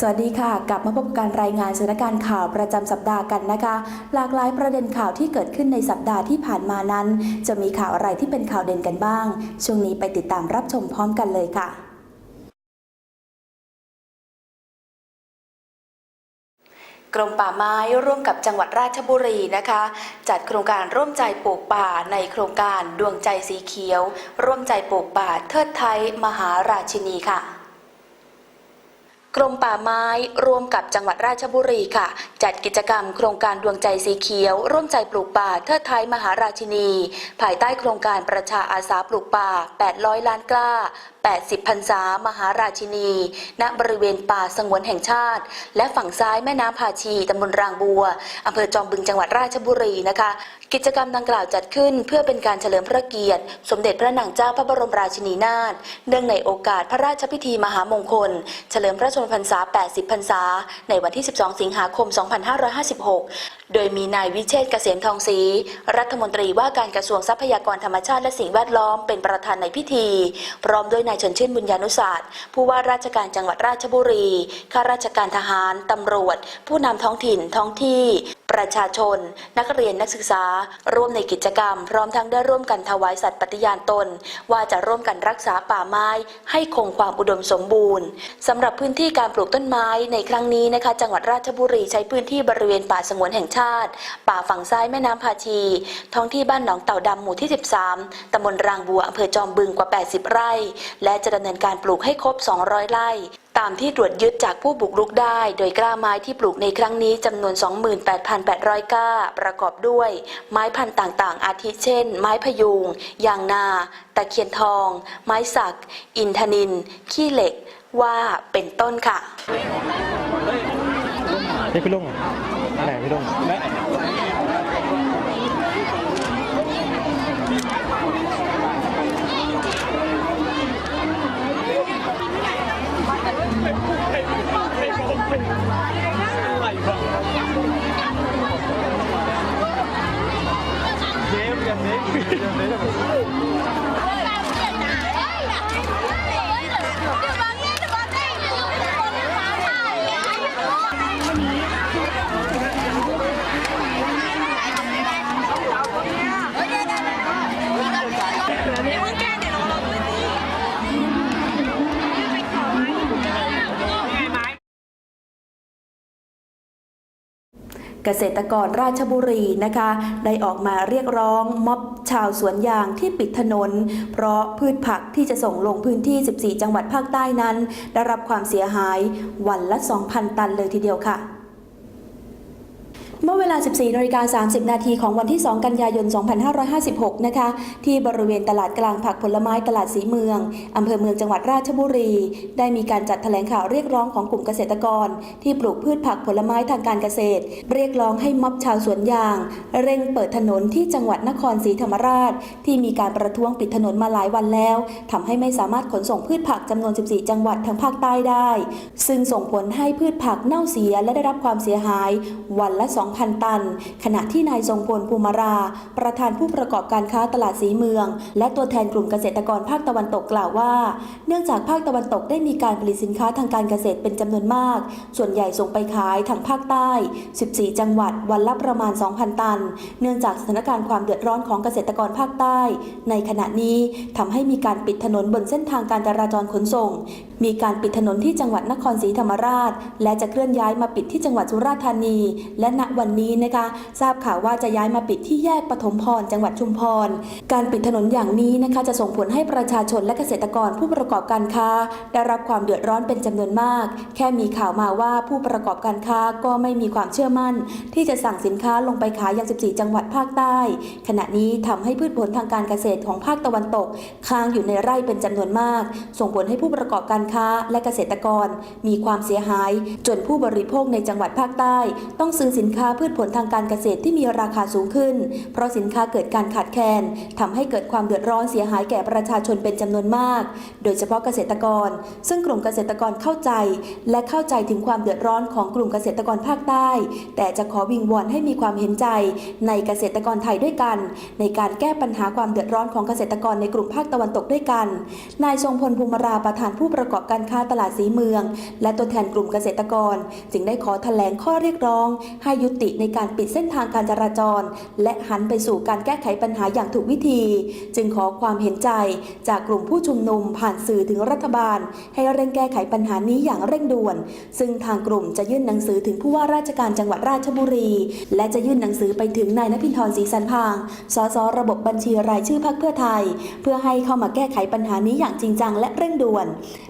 สวัสดีค่ะ กลับมาพบกับการรายงานสถานการณ์ข่าวประจำสัปดาห์กันนะคะ หลากหลายประเด็นข่าวที่เกิดขึ้นในสัปดาห์ที่ผ่านมานั้น จะมีข่าวอะไรที่เป็นข่าวเด่นกันบ้าง ช่วงนี้ไปติดตามรับชมพร้อมกันเลยค่ะกรมป่าไม้ร่วมกับจังหวัดราชบุรีนะคะ จัดโครงการร่วมใจปลูกป่าในโครงการดวงใจสีเขียว ร่วมใจปลูกป่าเทิดไทยมหาราชินีค่ะ กรมป่าไม้ร่วมกับจังหวัดราชบุรีค่ะ จัดกิจกรรมโครงการดวงใจสีเขียว ร่วมใจปลูกป่าเทิดไทยมหาราชินี ภายใต้โครงการประชาอาสาปลูกป่า 800 ล้านกล้า 80พรรษามหาราชินี ณ บริเวณป่าสงวนแห่งชาติ และฝั่งซ้ายแม่น้ำพาชีตำบลรางบัวอำเภอจอมบึงจังหวัดราชบุรีนะคะ กิจกรรมดังกล่าวจัดขึ้น เพื่อเป็นการเฉลิมพระเกียรติ สมเด็จพระนางเจ้าพระบรมราชินีนาถเนื่องในโอกาสพระราชพิธีมหามงคล เฉลิมพระชนมพรรษา 80 พรรษา ในวันที่ 12 สิงหาคม 2556 โดยมีนายวิเชษเกษมทองศรีรัฐมนตรีว่าการกระทรวงทรัพยากรธรรมชาติและสิ่งแวดล้อมเป็นประธานในพิธี พร้อมด้วยนายชนชื่นบุญญานุศาสตร์ผู้ว่าราชการจังหวัดราชบุรี ข้าราชการทหาร ตำรวจ ผู้นำท้องถิ่นท้องที่ ประชาชน นักเรียนนักศึกษา ร่วมในกิจกรรม พร้อมทั้งได้ร่วมกันถวายสัตย์ปฏิญาณตน ว่าจะร่วมกันรักษาป่าไม้ ให้คงความอุดมสมบูรณ์สำหรับพื้นที่การปลูกต้นไม้ในครั้งนี้นะคะ จังหวัดราชบุรีใช้พื้นที่บริเวณป่าสงวนแห่งชาติ ป่าฝั่งซ้ายแม่น้ำพาชี ท้องที่บ้านหนองเต่าดำหมู่ที่ 13ตำบลรางบัวอำเภอจอมบึงกว่า 80 ไร่ และจะดำเนินการปลูกให้ครบ 200 ไร่ ตามที่ตรวจยึดจากผู้บุกรุกได้ โดยกล้าไม้ที่ปลูกในครั้งนี้จำนวน 28,800 ก้า ประกอบด้วย ไม้พันธุ์ต่างๆ อาทิเช่น ไม้พยุง ยางนา ตะเคียนทอง ไม้สัก อินทนิน ขี้เหล็ก ว่าเป็นต้นค่ะ นี่พี่ลุงไหนพี่ลุง เกษตรกรราชบุรีนะคะ ได้ออกมาเรียกร้องม็อบชาวสวนยางที่ปิดถนน เพราะพืชผักที่จะส่งลงพื้นที่ 14 จังหวัดภาคใต้นั้น ได้รับความเสียหายวันละ 2,000 ตันเลยทีเดียวค่ะ เมื่อเวลา 14นาฬิกา30 นาทีของวันที่ 2 กันยายน 2556 นะคะ ที่บริเวณตลาดกลางผักผลไม้ตลาดสีเมือง อำเภอเมืองจังหวัดราชบุรี ได้มีการจัดแถลงข่าวเรียกร้องของกลุ่มเกษตรกร ที่ปลูกพืชผักผลไม้ทางการเกษตร เรียกร้องให้ม็อบชาวสวนยาง เร่งเปิดถนนที่จังหวัดนครศรีธรรมราช ที่มีการประท้วงปิดถนนมาหลายวันแล้วทำให้ไม่สามารถขนส่งพืชผักจำนวน 14 จังหวัดทางภาคใต้ได้ ซึ่งส่งผลให้พืชผักเน่าเสียและได้รับความเสียหายวันละ2 2,000 ตัน ขณะที่นายทรงพลภูมารา ประธานผู้ประกอบการค้าตลาดสีเมือง และตัวแทนกลุ่มเกษตรกรภาคตะวันตกกล่าวว่า เนื่องจากภาคตะวันตกได้มีการผลิตสินค้าทางการเกษตรเป็นจำนวนมาก ส่วนใหญ่ส่งไปขายทางภาคใต้ 14 จังหวัดวันละประมาณ 2,000 ตัน เนื่องจากสถานการณ์ความเดือดร้อนของเกษตรกรภาคใต้ ในขณะนี้ทำให้มีการปิดถนนบนเส้นทางการจราจรขนส่ง มีการปิดถนนที่จังหวัดนครศรีธรรมราช และจะเคลื่อนย้ายมาปิดที่จังหวัดสุราษฎร์ธานี และณวันนี้นะคะ ทราบข่าวว่าจะย้ายมาปิดที่แยกปฐมพรจังหวัดชุมพร การปิดถนนอย่างนี้นะคะ จะส่งผลให้ประชาชนและเกษตรกรผู้ประกอบการค้า ได้รับความเดือดร้อนเป็นจำนวนมาก แค่มีข่าวมาว่าผู้ประกอบการค้าก็ไม่มีความเชื่อมั่น ที่จะสั่งสินค้าลงไปขายยัง 14 จังหวัดภาคใต้ ขณะนี้ทำให้พืชผลทางการเกษตรของภาคตะวันตก ค้างอยู่ในไร่เป็นจำนวนมาก ส่งผลให้ผู้ประกอบการค้าและเกษตรกร มีความเสียหาย จนผู้บริโภคในจังหวัดภาคใต้ ต้องซื้อสินค้าาพืชผลทางการเกษตรที่มีราคาสูงขึ้น เพราะสินค้าเกิดการขาดแคลนทำให้เกิดความเดือดร้อนเสียหายแก่ประชาชนเป็นจำนวนมาก โดยเฉพาะเกษตรกร ซึ่งกลุ่มเกษตรกรเข้าใจ และเข้าใจถึงความเดือดร้อนของกลุ่มเกษตรกรภาคใต้ แต่จะขอวิงวอนให้มีความเห็นใจ ในเกษตรกรไทยด้วยกัน ในการแก้ปัญหาความเดือดร้อนของเกษตรกรในกลุ่มภาคตะวันตกด้วยกัน นายทรงพลภูมิราประธานผู้ประกอบการค้าตลาดสีเมือง และตัวแทนกลุ่มเกษตรกร จึงได้ขอแถลงข้อเรียกร้องให้ยุตติในการปิดเส้นทางการจราจร และหันไปสู่การแก้ไขปัญหาอย่างถูกวิธี จึงขอความเห็นใจจากกลุ่มผู้ชุมนุมผ่านสื่อถึงรัฐบาล ให้เร่งแก้ไขปัญหานี้อย่างเร่งด่วน ซึ่งทางกลุ่มจะยื่นหนังสือถึงผู้ว่าราชการจังหวัดราชบุรี และจะยื่นหนังสือไปถึงนายนภินทรศรีสันพาง สสระบบบัญชีรายชื่อพรรคเพื่อไทย เพื่อให้เข้ามาแก้ไขปัญหานี้อย่างจริงจังและเร่งด่วน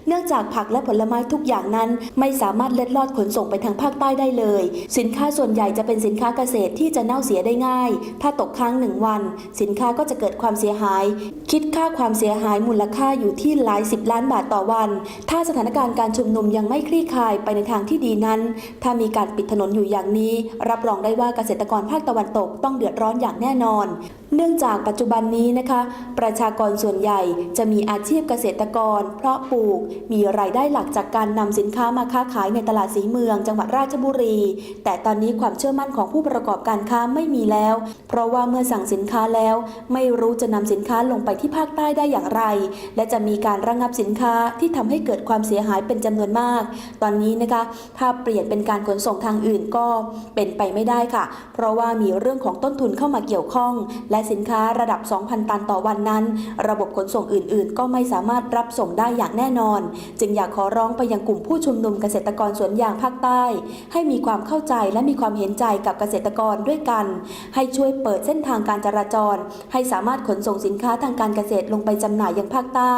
เนื่องจากผักและผลไม้ทุกอย่างนั้น ไม่สามารถเล็ดลอดขนส่งไปทางภาคใต้ได้เลย สินค้าส่วนใหญ่จะเป็นสินค้าเกษตรที่จะเน่าเสียได้ง่าย ถ้าตกค้างหนึ่งวัน สินค้าก็จะเกิดความเสียหาย คิดค่าความเสียหายมูลค่าอยู่ที่หลายสิบล้านบาทต่อวัน ถ้าสถานการณ์การชุมนุมยังไม่คลี่คลายไปในทางที่ดีนั้น ถ้ามีการปิดถนนอยู่อย่างนี้ รับรองได้ว่าเกษตรกรภาคตะวันตกต้องเดือดร้อนอย่างแน่นอน เนื่องจากปัจจุบันนี้นะคะ ประชากรส่วนใหญ่จะมีอาชีพเกษตรกร เพราะปลูกมีรายได้หลักจากการนำสินค้ามาค้าขายในตลาดสีเมือง จังหวัดราชบุรี แต่ตอนนี้ความเชื่อมั่นของผู้ประกอบการค้าไม่มีแล้ว เพราะว่าเมื่อสั่งสินค้าแล้ว ไม่รู้จะนำสินค้าลงไปที่ภาคใต้ได้อย่างไร และจะมีการระงับสินค้าที่ทำให้เกิดความเสียหายเป็นจำนวนมาก ตอนนี้นะคะ ถ้าเปลี่ยนเป็นการขนส่งทางอื่นก็เป็นไปไม่ได้ค่ะ เพราะว่ามีเรื่องของต้นทุนเข้ามาเกี่ยวข้อง และสินค้าระดับ 2,000 ตันต่อวันนั้น ระบบขนส่งอื่น ๆ ก็ไม่สามารถรับส่งได้อย่างแน่นอน จึงอยากขอร้องไปยังกลุ่มผู้ชุมนุมเกษตรกรสวนยางภาคใต้ ให้มีความเข้าใจและมีความเห็นใจกับเกษตรกรด้วยกัน ให้ช่วยเปิดเส้นทางการจราจร ให้สามารถขนส่งสินค้าทางการเกษตรลงไปจำหน่ายยังภาคใต้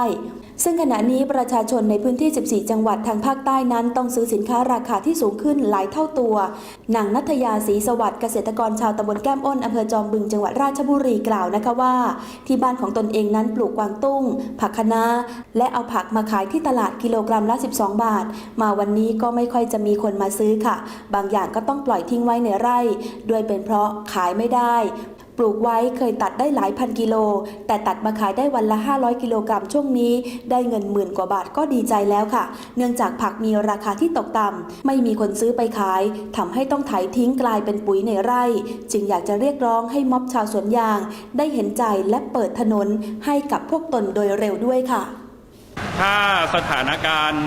ซึ่งขณะนี้ประชาชนในพื้นที่ 14 จังหวัดทางภาคใต้นั้น ต้องซื้อสินค้าราคาที่สูงขึ้นหลายเท่าตัวนางนัทยาศรีสวัสดิ์เกษตรกรชาวตำบลแก้มอ้นอำเภอจอมบึงจังหวัดราชบุรีกล่าวนะคะว่า ที่บ้านของตนเองนั้นปลูกกวางตุ้ง ผักคะน้าและเอาผักมาขายที่ตลาดกิโลกรัมละ 12 บาท มาวันนี้ก็ไม่ค่อยจะมีคนมาซื้อค่ะ บางอย่างก็ต้องปล่อยทิ้งไว้ในไร่ ด้วยเป็นเพราะขายไม่ได้ ปลูกไว้เคยตัดได้หลายพันกิโล แต่ตัดมาขายได้วันละ 500 กิโลกรัมช่วงนี้ ได้เงินหมื่นกว่าบาทก็ดีใจแล้วค่ะ เนื่องจากผักมีราคาที่ตกต่ำไม่มีคนซื้อไปขายทำให้ต้องไถทิ้งกลายเป็นปุ๋ยในไร่ จึงอยากจะเรียกร้องให้ม็อบชาวสวนยาง ได้เห็นใจและเปิดถนนให้กับพวกตนโดยเร็วด้วยค่ะ ถ้าสถานการณ์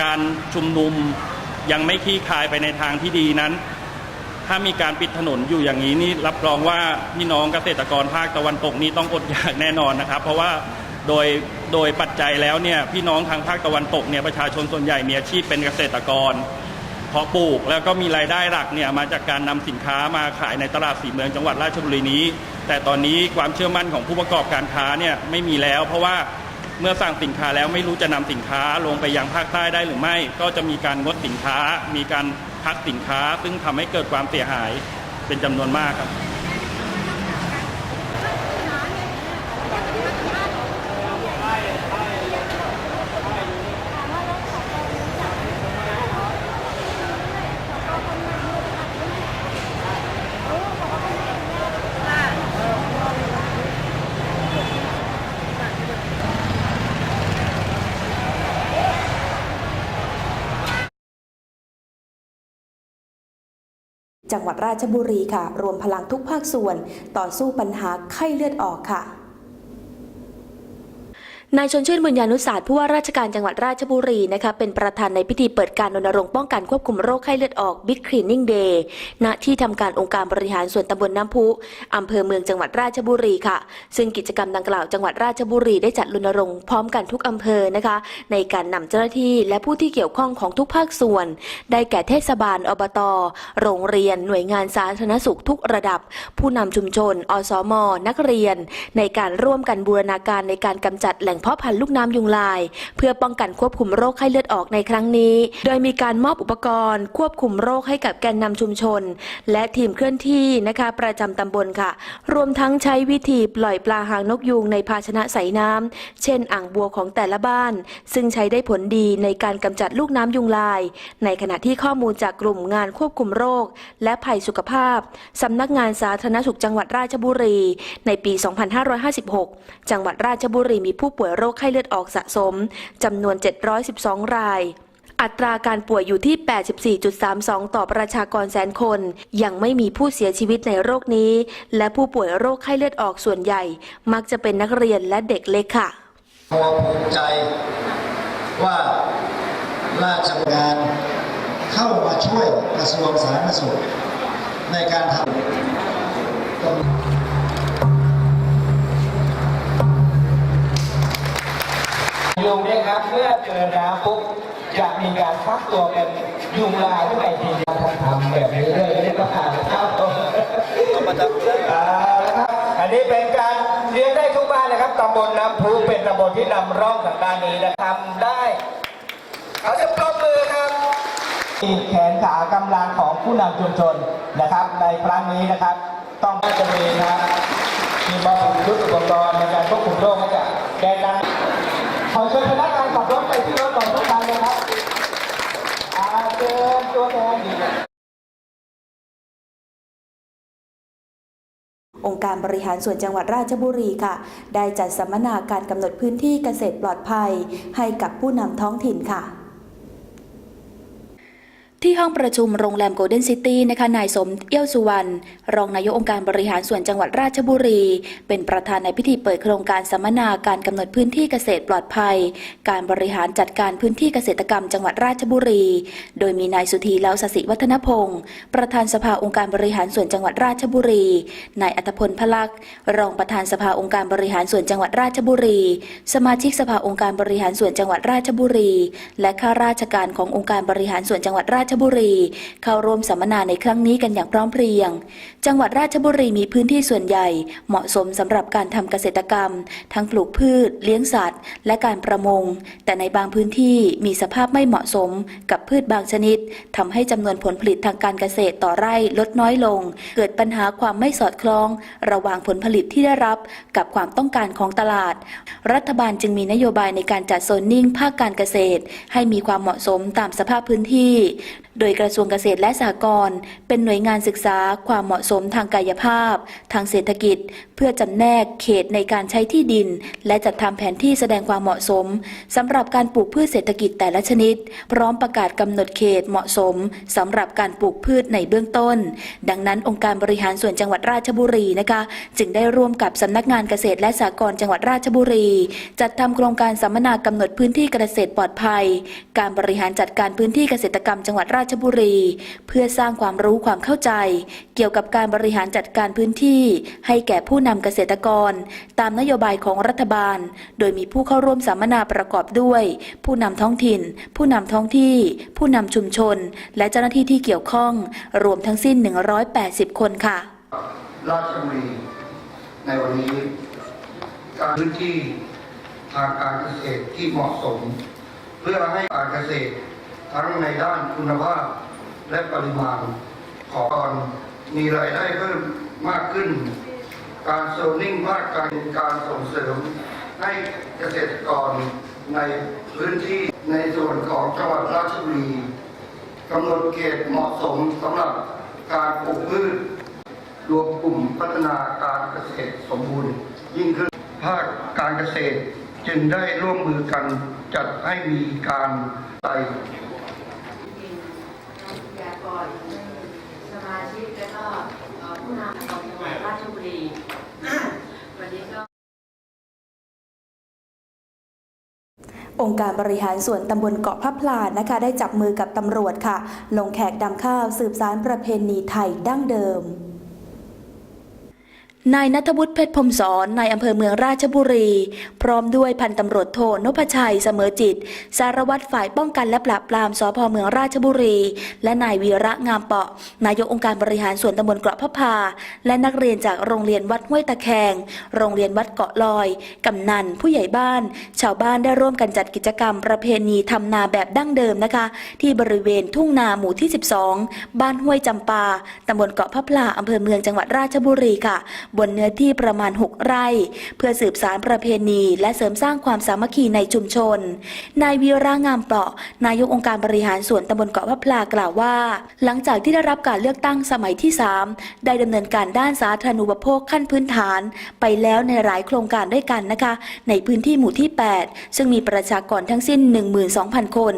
การชุมนุมยังไม่คลี่คลายไปในทางที่ดีนั้น ถ้ามีการปิดถนนอยู่อย่างนี้นี่รับรองว่าพี่น้องเกษตรกรภาคตะวันตกนี้ต้องอดอยากแน่นอนนะครับ เพราะว่าโดยโดยปัจจัยแล้วเนี่ยพี่น้องทางภาคตะวันตกเนี่ยประชาชนส่วนใหญ่มีอาชีพเป็นเกษตรกรเพาะปลูกแล้วก็มีรายได้หลักเนี่ยมาจากการนำสินค้ามาขายในตลาดสีเมืองจังหวัดราชบุรีนี้ แต่ตอนนี้ความเชื่อมั่นของผู้ประกอบการค้าเนี่ยไม่มีแล้ว เพราะว่าเมื่อสั่งสินค้าแล้วไม่รู้จะนำสินค้าลงไปยังภาคใต้ได้หรือไม่ ก็จะมีการงดสินค้ามีการ พักสินค้า ซึ่งทำให้เกิดความเสียหายเป็นจำนวนมากครับ จังหวัดราชบุรีค่ะ รวมพลังทุกภาคส่วน ต่อสู้ปัญหาไข้เลือดออกค่ะ นายชนชื่นบุญญานุศาสตร์ผู้ว่าราชการจังหวัดราชบุรีนะคะเป็นประธานในพิธีเปิดการรณรงค์ป้องกันควบคุมโรคไข้เลือดออก Big Cleaning Day ณที่ทำการองค์การบริหารส่วนตำบลน้ำพุอำเภอเมืองจังหวัดราชบุรีค่ะ ซึ่งกิจกรรมดังกล่าวจังหวัดราชบุรีได้จัดรณรงค์พร้อมกันทุกอำเภอนะคะ ในการนำเจ้าหน้าที่และผู้ที่เกี่ยวข้องของทุกภาคส่วน ได้แก่เทศบาลอบต โรงเรียน หน่วยงานสาธารณสุขทุกระดับ ผู้นำชุมชน อสม นักเรียน ในการร่วมกันบูรณาการในการกำจัดแหล่งพาะพันธุ์ลูกน้ำยุงลาย เพื่อป้องกันควบคุมโรคไข้เลือดออกในครั้งนี้ โดยมีการมอบอุปกรณ์ ควบคุมโรคให้กับแกนนำชุมชน และทีมเคลื่อนที่นะคะประจำตำบลค่ะ รวมทั้งใช้วิธีปล่อยปลาหางนกยูงในภาชนะใสน้ำเช่น อ่างบัวของแต่ละบ้าน ซึ่งใช้ได้ผลดีในการกำจัดลูกน้ำยุงลาย ในขณะที่ข้อมูลจากกลุ่มงานควบคุมโรค และภัยสุขภาพสำนักงานสาธารณสุขจังหวัดราชบุรี ในปี 2556 จังหวัดราชบุรีมีผู้ป่วยโรคไข้เลือดออกสะสมจำนวน 712 ราย อัตราการป่วยอยู่ที่ 84.32 ต่อประชากรแสนคน ยังไม่มีผู้เสียชีวิตในโรคนี้ และผู้ป่วยโรคไข้เลือดออกส่วนใหญ่ มักจะเป็นนักเรียนและเด็กเล็กค่ะพอภูมิใจว่าราชการเข้ามาช่วยกระทรวงสาธารณสุขในการทำ ยุงเนี่ยครับเมื่อเจอน้ำปุ๊บจะมีการฟักตัวเป็นยุงลายขึ้นมาอีกทีเดียวทำแบบนี้เลยไม่ต้องผ่านนะครับอ่านะครับอันนี้เป็นการเลี้ยงได้ทุกบ้านนะครับตำบลน้ำพุเป็นตำบลที่นำร่องทางด้านนี้นะครับทำได้เขาจะปรบมือครับแขนขากำลังของผู้นำชุมชนนะครับ ในครั้งนี้นะครับ ต้องน่าจะมีนะมีมอบชุดอุปกรณ์ในการควบคุมโรคให้กับแกนนำ ขอเชิญพนักงานขับรถไปที่รถก่อนทุกท่านเลยครับอาเชิญตัวแทนดีกว่า องค์การบริหารส่วนจังหวัดราชบุรีค่ะ ได้จัดสัมมนาการกำหนดพื้นที่เกษตรปลอดภัย ให้กับผู้นำท้องถิ่นค่ะ ที่ห้องประชุมโรงแรมโกลเด้นซิตี้นะคะนายสมเอี้ยวสุวรรณรองนายกองค์การบริหารส่วนจังหวัดราชบุรี เป็นประธานในพิธีเปิดโครงการสัมมนาการกำหนดพื้นที่เกษตรปลอดภัย การบริหารจัดการพื้นที่เกษตรกรรมจังหวัดราชบุรี โดยมีนายสุธีเล้าสสิวัฒนพงศ์ประธานสภาองค์การบริหารส่วนจังหวัดราชบุรีนายอัตพลพลักษ์รองประธานสภาองค์การบริหารส่วนจังหวัดราชบุรี สมาชิกสภาองค์การบริหารส่วนจังหวัดราชบุรี และข้าราชการขององค์การบริหารส่วนจังหวัดราชชบุรี เข้าร่วมสัมมนาในครั้งนี้กันอย่างพร้อมเพรียง จังหวัดราชบุรีมีพื้นที่ส่วนใหญ่ เหมาะสมสำหรับการทำเกษตรกรรม ทั้งปลูกพืช เลี้ยงสัตว์ และการประมง แต่ในบางพื้นที่มีสภาพไม่เหมาะสมกับพืชบางชนิดทำให้จำนวนผลผลิตทางการเกษตรต่อไร่ลดน้อยลง เกิดปัญหาความไม่สอดคล้อง ระหว่างผลผลิตที่ได้รับกับความต้องการของตลาด รัฐบาลจึงมีนโยบายในการจัดโซนนิ่งภาคการเกษตร ให้มีความเหมาะสมตามสภาพพื้นที่ โดยกระทรวงเกษตรและสหกรณ์เป็นหน่วยงานศึกษาความเหมาะสมทางกายภาพ ทางเศรษฐกิจ เพื่อจำแนกเขตในการใช้ที่ดิน และจัดทำแผนที่แสดงความเหมาะสมสำหรับการปลูกพืชเศรษฐกิจแต่ละชนิด พร้อมประกาศกำหนดเขตเหมาะสมสำหรับการปลูกพืชในเบื้องต้น ดังนั้นองค์การบริหารส่วนจังหวัดราชบุรีนะคะ จึงได้ร่วมกับสำนักงานเกษตรและสหกรณ์จังหวัดราชบุรี จัดทำโครงการสัมมนากำหนดพื้นที่เกษตรปลอดภัย การบริหารจัดการพื้นที่เกษตรกรรมจังหวัดราราชบุรี เพื่อสร้างความรู้ความเข้าใจ เกี่ยวกับการบริหารจัดการพื้นที่ ให้แก่ผู้นำเกษตรกร ตามนโยบายของรัฐบาล โดยมีผู้เข้าร่วมสัมมนาประกอบด้วย ผู้นำท้องถิ่น ผู้นำท้องที่ ผู้นำชุมชน และเจ้าหน้าที่ที่เกี่ยวข้อง รวมทั้งสิ้น 180 คนค่ะ ราชบุรีในวันนี้ การพื้นที่ทางการเกษตรที่เหมาะสม เพื่อให้การเกษตร ทั้งในด้านคุณภาพและปริมาณของกรมีรายได้เพิ่มมากขึ้น การโซนิ่งภาคการการส่งเสริมให้เกษตรกรในพื้นที่ในส่วนของจังหวัดราชบุรีกำหนดเขตเหมาะสมสำหรับการปลูกพืชรวมกลุ่มพัฒนาการเกษตรสมบูรณ์ ยิ่งขึ้นภาคการเกษตรจึงได้ร่วมมือกันจัดให้มีการใส่ อยากก่อนสมา ชิกและก็เอ่อผู้นำของจังหวัดราชบุรีวันนี้ก็องค์การบริหารส่วนตำบลเกาะพระพลานะคะ ได้จับมือกับตำรวจค่ะ ลงแขกดำข้าวสืบสารประเพณีไทยดั้งเดิม นายนัทวุฒิเพชรพรมสอนนายอำเภอเมืองราชบุรี พร้อมด้วยพันตำรวจโทนพชัยเสมอจิต สารวัตรฝ่ายป้องกันและปราบปรามสพเมืองราชบุรี และนายวีระงามเปาะ นายกองค์การบริหารส่วนตำบลเกาะพะพา และนักเรียนจากโรงเรียนวัดห้วยตะแคง โรงเรียนวัดเกาะลอย กำนันผู้ใหญ่บ้าน ชาวบ้านได้ร่วมกันจัดกิจกรรมประเพณีทำนาแบบดั้งเดิมนะคะ ที่บริเวณทุ่งนาหมู่ที่ 12 บ้านห้วยจำปาตำบลเกาะพะพลาอำเภอเมืองจังหวัดราชบุรีค่ะบนเนื้อที่ประมาณ 6 ไร่ เพื่อสืบสารประเพณีและเสริมสร้างความสามัคคีในชุมชน นายวีรางามเปราะ นายกองค์การบริหารส่วนตำบลเกาะพะพลากล่าวว่า หลังจากที่ได้รับการเลือกตั้งสมัยที่ 3 ได้ดำเนินการด้านสาธารณูปโภคขั้นพื้นฐาน ไปแล้วในหลายโครงการด้วยกันนะคะ ในพื้นที่หมู่ที่ 8 ซึ่งมีประชากรทั้งสิ้น 12,000 คน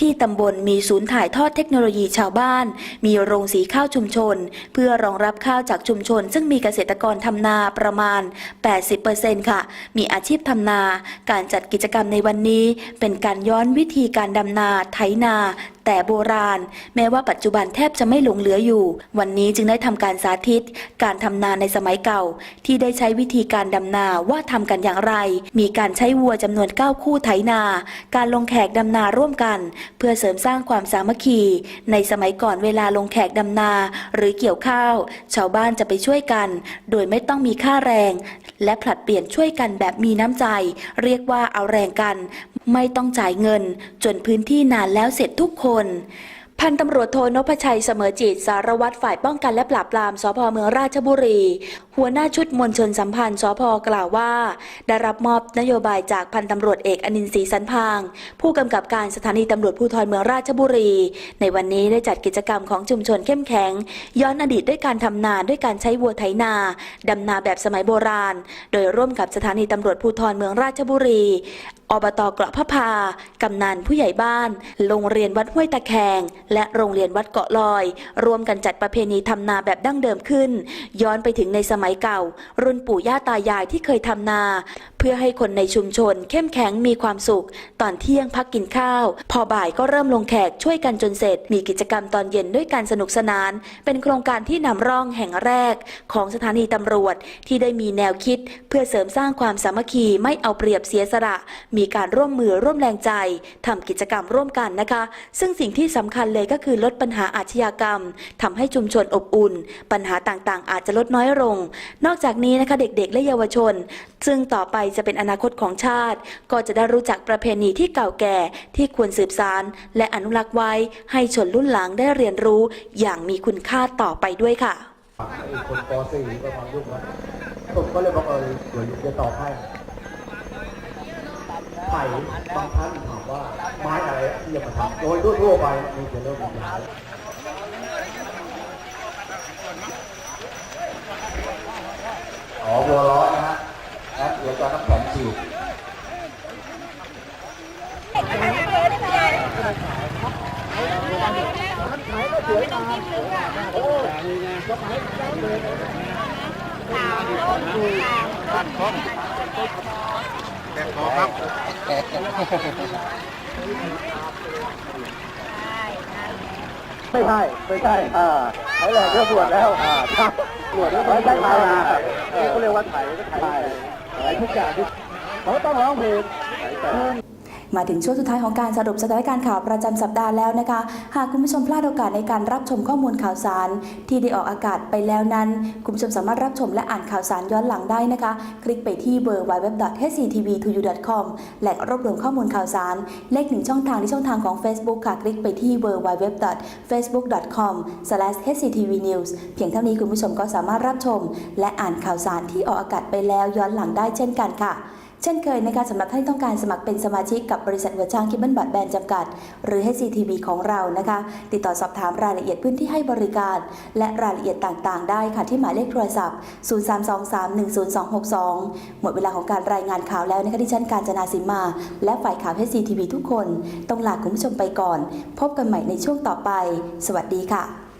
ที่ตำบลมีศูนย์ถ่ายทอดเทคโนโลยีชาวบ้าน มีโรงสีข้าวชุมชน เพื่อรองรับข้าวจากชุมชน ซึ่งมีเกษตรกรทำนาประมาณ 80%ค่ะ มีอาชีพทำนา การจัดกิจกรรมในวันนี้ เป็นการย้อนวิธีการดำนาไถนาแต่โบราณ แม้ว่าปัจจุบันแทบจะไม่หลงเหลืออยู่ วันนี้จึงได้ทำการสาธิต การทำนาในสมัยเก่า ที่ได้ใช้วิธีการดำนาว่าทำกันอย่างไร มีการใช้วัวจำนวน 9 คู่ไถนา การลงแขกดำนาร่วมกันเพื่อเสริมสร้างความสามัคคี ในสมัยก่อนเวลาลงแขกดำนาหรือเกี่ยวข้าว ชาวบ้านจะไปช่วยกัน โดยไม่ต้องมีค่าแรง และผลัดเปลี่ยนช่วยกันแบบมีน้ำใจ เรียกว่าเอาแรงกัน ไม่ต้องจ่ายเงิน จนพื้นที่นานแล้วเสร็จทุกคน พันตำรวจโทนพชัยเสมอจิต สารวัตรฝ่ายป้องกันและปราบปรามสพเมืองราชบุรี หัวหน้าชุดมวลชนสัมพันธ์สพกล่าวว่า ได้รับมอบนโยบายจากพันตำรวจเอกอนินทรีย์สันพาง ผู้กำกับการสถานีตำรวจภูธรเมืองราชบุรี ในวันนี้ได้จัดกิจกรรมของชุมชนเข้มแข็ง ย้อนอดีตด้วยการทำนาด้วยการใช้วัวไถนาดำนาแบบสมัยโบราณ โดยร่วมกับสถานีตำรวจภูธรเมืองราชบุรี อบตเกาะพะพา กำนันผู้ใหญ่บ้าน โรงเรียนวัดห้วยตะแคง และโรงเรียนวัดเกาะลอย รวมกันจัดประเพณีทำนาแบบดั้งเดิมขึ้น ย้อนไปถึงในสมัยเก่า รุ่นปู่ย่าตายายที่เคยทำนา พื่อให้คนในชุมชน เข้มแข็งมีความสุข ตอนเที่ยงพักกินข้าว พอบ่ายก็เริ่มลงแขกช่วยกันจนเสร็จ มีกิจกรรมตอนเย็นด้วยการสนุกสนาน เป็นโครงการที่นำร่องแห่งแรก ของสถานีตำรวจที่ได้มีแนวคิด เพื่อเสริมสร้างความสามัคคีไม่เอาเปรียบเสียสละ มีการร่วมมือร่วมแรงใจทำกิจกรรมร่วมกันนะคะ ซึ่งสิ่งที่สำคัญเลยก็คือลดปัญหาอาชญากรรมทำให้ชุมชนอบอุ่น ปัญหาต่างๆ อาจจะลดน้อยลง นอกจากนี้นะคะเด็กๆ และเยาวชน ซึ่งต่อไปจะเป็นอนาคตของชาติ ก็จะได้รู้จักประเพณีที่เก่าแก่ที่ควรสืบสานและอนุรักษ์ไว้ ให้ชนรุ่นหลังได้เรียนรู้อย่างมีคุณค่าต่อไปด้วยค่ะอีกคนป .4 ก็มายุ่งแล้วผมก็เลยบอกเออเดี๋ยวจะตอบให้ไผ่บางท่านถามว่าไม้อะไรที่จะมาทำโดยทั่วๆไปมีแต่เรื่องของไม้อ๋อบัวร้อนนะฮะ นะเดี๋ยวจะน้ำแข็งฉีดไม่ใช่ไม่ใช่อ่าไถแหลกก็บวชแล้วอ่าครับบวชแล้วไม่ใช่ไถนาเขาเรียกว่าไถก็ไถไถ ทุกอย่างที่เขาต้องร้องเพลง มาถึงช่วงสุดท้ายของการสรุปสถานการณ์ข่าวประจำสัปดาห์แล้วนะคะ หากคุณผู้ชมพลาดโอกาสในการรับชมข้อมูลข่าวสาร ที่ได้ออกอากาศไปแล้วนั้น คุณผู้ชมสามารถรับชมและอ่านข่าวสารย้อนหลังได้นะคะ คลิกไปที่ www.hctv2u.com แหล่งรวบรวมข้อมูลข่าวสาร เลขหนึ่งช่องทางที่ช่องทางของ Facebook ค่ะ คลิกไปที่ www.facebook.com/hctvnews เพียงเท่านี้คุณผู้ชมก็สามารถรับชม และอ่านข่าวสารที่ออกอากาศไปแล้วย้อนหลังได้เช่นกันค่ะ เช่นเคยนะคะสำหรับท่านที่ต้องการสมัครเป็นสมาชิกกับบริษัทหัวช้างคิบเบิลบัตแบนจำกัด หรือ HCTV ของเรานะคะ ติดต่อสอบถามรายละเอียดพื้นที่ให้บริการ และรายละเอียดต่างๆ ได้ค่ะที่หมายเลขโทรศัพท์ 0323102262 หมดเวลาของการรายงานข่าวแล้วนะคะที่ฉันการจนาสิมมา และฝ่ายข่าว HCTV ทุกคน ต้องลาคุณผู้ชมไปก่อน พบกันใหม่ในช่วงต่อไป สวัสดีค่ะ